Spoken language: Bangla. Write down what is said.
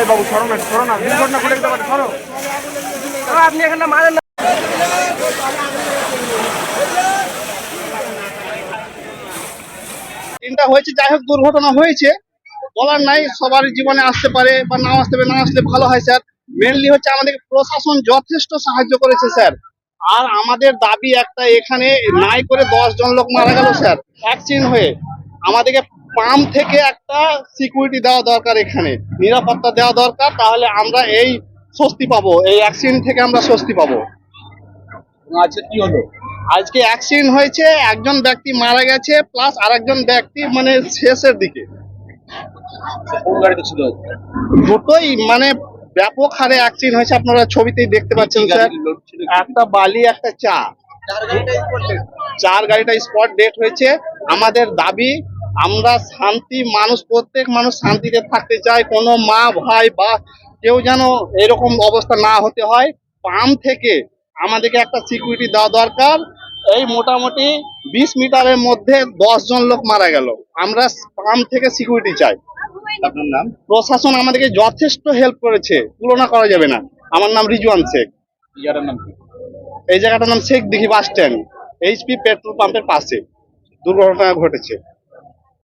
এই বাবু, সরো না সরো না, দুর্ঘটনা ঘটে যেতে পারে সরো। আপনি এখানে মারেন না। তিনটা হয়েছে, যাই হোক, দুর্ঘটনা হয়েছে। বলার নাই, সবার জীবনে আসতে পারে বা নাও আসতে পারে, না আসলে ভালো হয়, স্যার। মেনলি হচ্ছে আমাদের প্রশাসন যথেষ্ট সাহায্য করেছে, স্যার। আর আমাদের দাবি একটা, এখানে নাই করে দশ জন লোক মারা গেল, স্যার অ্যাক্সিডেন্ট হয়ে। আমাদেরকে পাম্প থেকে একটা সিকিউরিটি দেওয়া দরকার এখানে। নিরাপত্তা দেওয়া দরকার তাহলে আমরা এই স্বস্তি পাবো এই অ্যাক্সিডেন্ট থেকে আমরা স্বস্তি পাবো। আচ্ছা কি হলো? আজকে অ্যাক্সিডেন্ট হয়েছে একজন ব্যক্তি মারা গেছে প্লাস আরেকজন ব্যক্তি মানে শেষের দিকে। ছিল? দুটোই মানে ব্যাপক হারে অ্যাক্সিডেন্ট হয়েছে আপনারা ছবিতেই দেখতে পাচ্ছেন স্যার একটা বালি একটা চা। চার গাড়িটা স্পট ডেট হয়েছে। আমাদের দাবি আমরা শান্তি মানুষ প্রত্যেক মানুষ শান্তিতে থাকতে চায় কোনো মা ভাই বা কেউ যেন এরকম অবস্থা না হতে হয়। পাম্প থেকে আমাদেরকে একটা সিকিউরিটি দেওয়া দরকার। এই মোটামুটি বিশ মিটারের মধ্যে দশ জন লোক মারা গেল। আমরা পাম্প থেকে সিকিউরিটি চাই। আপনার নাম? প্রশাসন আমাদেরকে যথেষ্ট হেল্প করেছে। তুলনা করা যাবে না। আমার নাম রিজওয়ান শেখ। নাম এই জায়গাটার নাম Sheikh Dighi bus stand HP petrol পাম্পের পাশে। দুর্ঘটনা ঘটেছে।